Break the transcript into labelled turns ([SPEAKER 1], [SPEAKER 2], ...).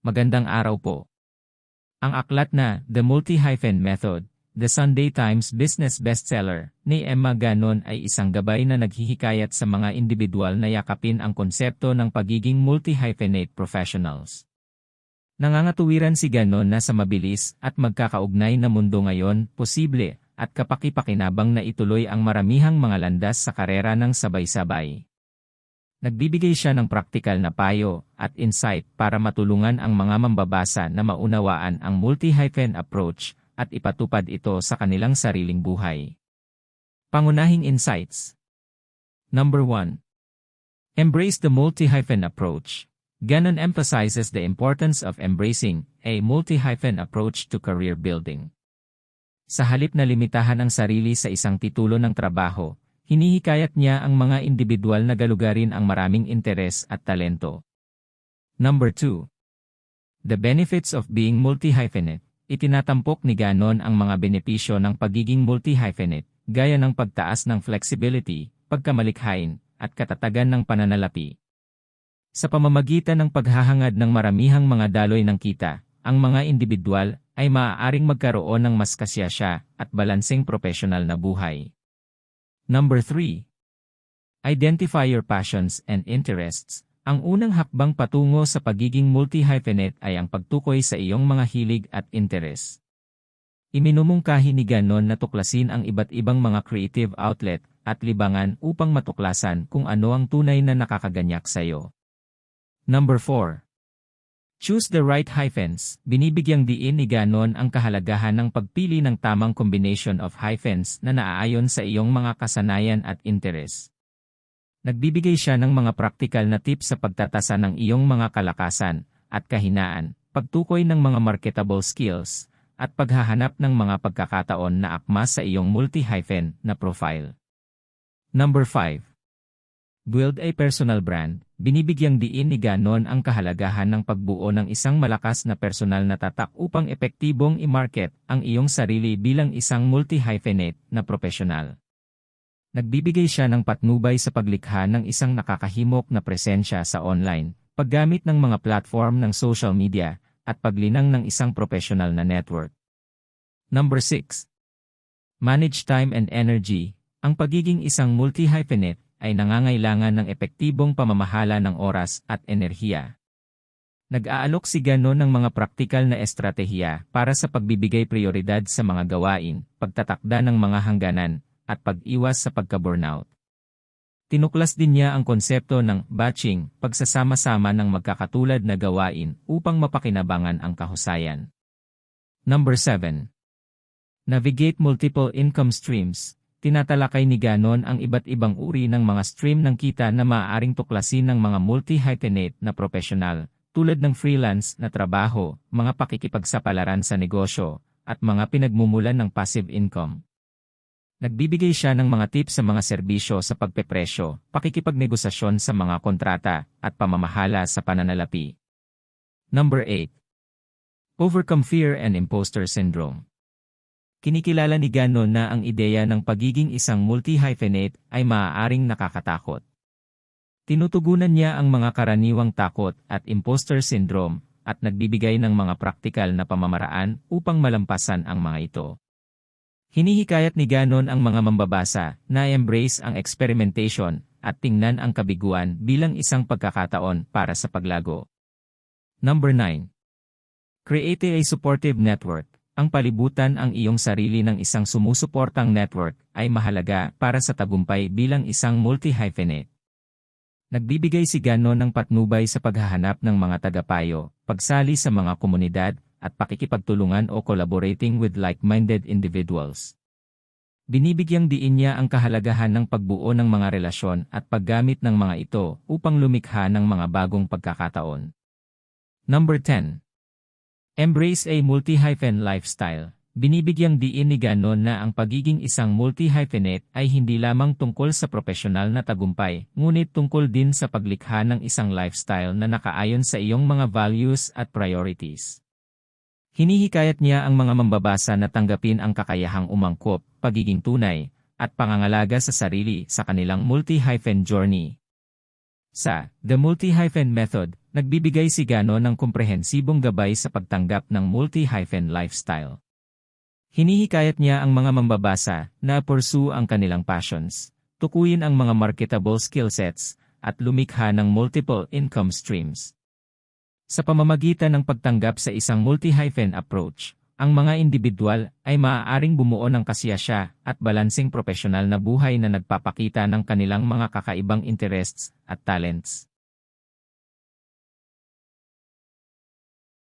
[SPEAKER 1] Magandang araw po. Ang aklat na The Multi-Hyphen Method, The Sunday Times Business Bestseller ni Emma Ganon ay isang gabay na naghihikayat sa mga individual na yakapin ang konsepto ng pagiging multi-hyphenate professionals. Nangangatuwiran si Ganon na sa mabilis at magkakaugnay na mundo ngayon, posible at kapakipakinabang na ituloy ang maramihang mga landas sa karera ng sabay-sabay. Nagbibigay siya ng praktikal na payo at insight para matulungan ang mga mambabasa na maunawaan ang multi-hyphen approach at ipatupad ito sa kanilang sariling buhay. Pangunahing insights Number 1. Embrace the multi-hyphen approach. Gannon emphasizes the importance of embracing a multi-hyphen approach to career building. Sa halip na limitahan ang sarili sa isang titulo ng trabaho, Hinihikayat niya ang mga individual na galugarin ang maraming interes at talento. Number 2. The benefits of being multi-hyphenate. Itinatampok ni Ganon ang mga benepisyo ng pagiging multi-hyphenate, gaya ng pagtaas ng flexibility, pagkamalikhain, at katatagan ng pananalapi. Sa pamamagitan ng paghahangad ng maramihang mga daloy ng kita, ang mga individual ay maaaring magkaroon ng mas kasyasya at balanseng profesional na buhay. Number 3. Identify your passions and interests. Ang unang hakbang patungo sa pagiging multi-hyphenate ay ang pagtukoy sa iyong mga hilig at interes. Iminumungkahi ni Ganon na tuklasin ang iba't ibang mga creative outlet at libangan upang matuklasan kung ano ang tunay na nakakaganyak sa iyo. Number 4. Choose the right hyphens. Binibigyang diin ni Ganon ang kahalagahan ng pagpili ng tamang combination of hyphens na naaayon sa iyong mga kasanayan at interes. Nagbibigay siya ng mga praktikal na tips sa pagtatasa ng iyong mga kalakasan at kahinaan, pagtukoy ng mga marketable skills, at paghahanap ng mga pagkakataon na akma sa iyong multi-hyphen na profile. Number 5. Build a personal brand, binibigyang diin ni Ganon ang kahalagahan ng pagbuo ng isang malakas na personal na tatak upang epektibong i-market ang iyong sarili bilang isang multi-hyphenate na profesional. Nagbibigay siya ng patnubay sa paglikha ng isang nakakahimok na presensya sa online, paggamit ng mga platform ng social media, at paglinang ng isang profesional na network. Number 6. Manage time and energy. Ang pagiging isang multi-hyphenate ay nangangailangan ng epektibong pamamahala ng oras at enerhiya. Nag-aalok si Gano ng mga praktikal na estratehiya para sa pagbibigay prioridad sa mga gawain, pagtatakda ng mga hangganan, at pag-iwas sa pagka-burnout. Tinuklas din niya ang konsepto ng batching, pagsasama-sama ng magkakatulad na gawain upang mapakinabangan ang kahusayan. Number 7. Navigate multiple income streams. Tinatalakay ni Ganon ang iba't ibang uri ng mga stream ng kita na maaaring tuklasin ng mga multi-hyphenate na profesional, tulad ng freelance na trabaho, mga pakikipagsapalaran sa negosyo, at mga pinagmumulan ng passive income. Nagbibigay siya ng mga tips sa mga serbisyo sa pagpepresyo, pakikipagnegosasyon sa mga kontrata, at pamamahala sa pananalapi. Number 8. Overcome fear and imposter syndrome. Kinikilala ni Gano na ang ideya ng pagiging isang multi-hyphenate ay maaaring nakakatakot. Tinutugunan niya ang mga karaniwang takot at imposter syndrome at nagbibigay ng mga praktikal na pamamaraan upang malampasan ang mga ito. Hinihikayat ni Ganon ang mga mambabasa na embrace ang experimentation at tingnan ang kabiguan bilang isang pagkakataon para sa paglago. Number 9. Create a supportive network. Ang palibutan ang iyong sarili ng isang sumusuportang network ay mahalaga para sa tagumpay bilang isang multi-hyphenate. Nagbibigay si Gano ng patnubay sa paghahanap ng mga tagapayo, pagsali sa mga komunidad, at pakikipagtulungan o collaborating with like-minded individuals. Binibigyang diin niya ang kahalagahan ng pagbuo ng mga relasyon at paggamit ng mga ito upang lumikha ng mga bagong pagkakataon. Number 10. Embrace a multi-hyphen lifestyle. Binibigyang diin ni Ganon na ang pagiging isang multi-hyphenate ay hindi lamang tungkol sa profesional na tagumpay, ngunit tungkol din sa paglikha ng isang lifestyle na nakaayon sa iyong mga values at priorities. Hinihikayat niya ang mga mambabasa na tanggapin ang kakayahang umangkop, pagiging tunay, at pangangalaga sa sarili sa kanilang multi-hyphen journey. Sa The Multi-Hyphen Method, nagbibigay si Gano ng komprehensibong gabay sa pagtanggap ng multi-hyphen lifestyle. Hinihikayat niya ang mga mambabasa na pursue ang kanilang passions, tukuyin ang mga marketable skill sets, at lumikha ng multiple income streams. Sa pamamagitan ng pagtanggap sa isang multi-hyphen approach, ang mga individual ay maaaring bumuo ng kasiyasya at balansing profesional na buhay na nagpapakita ng kanilang mga kakaibang interests at talents.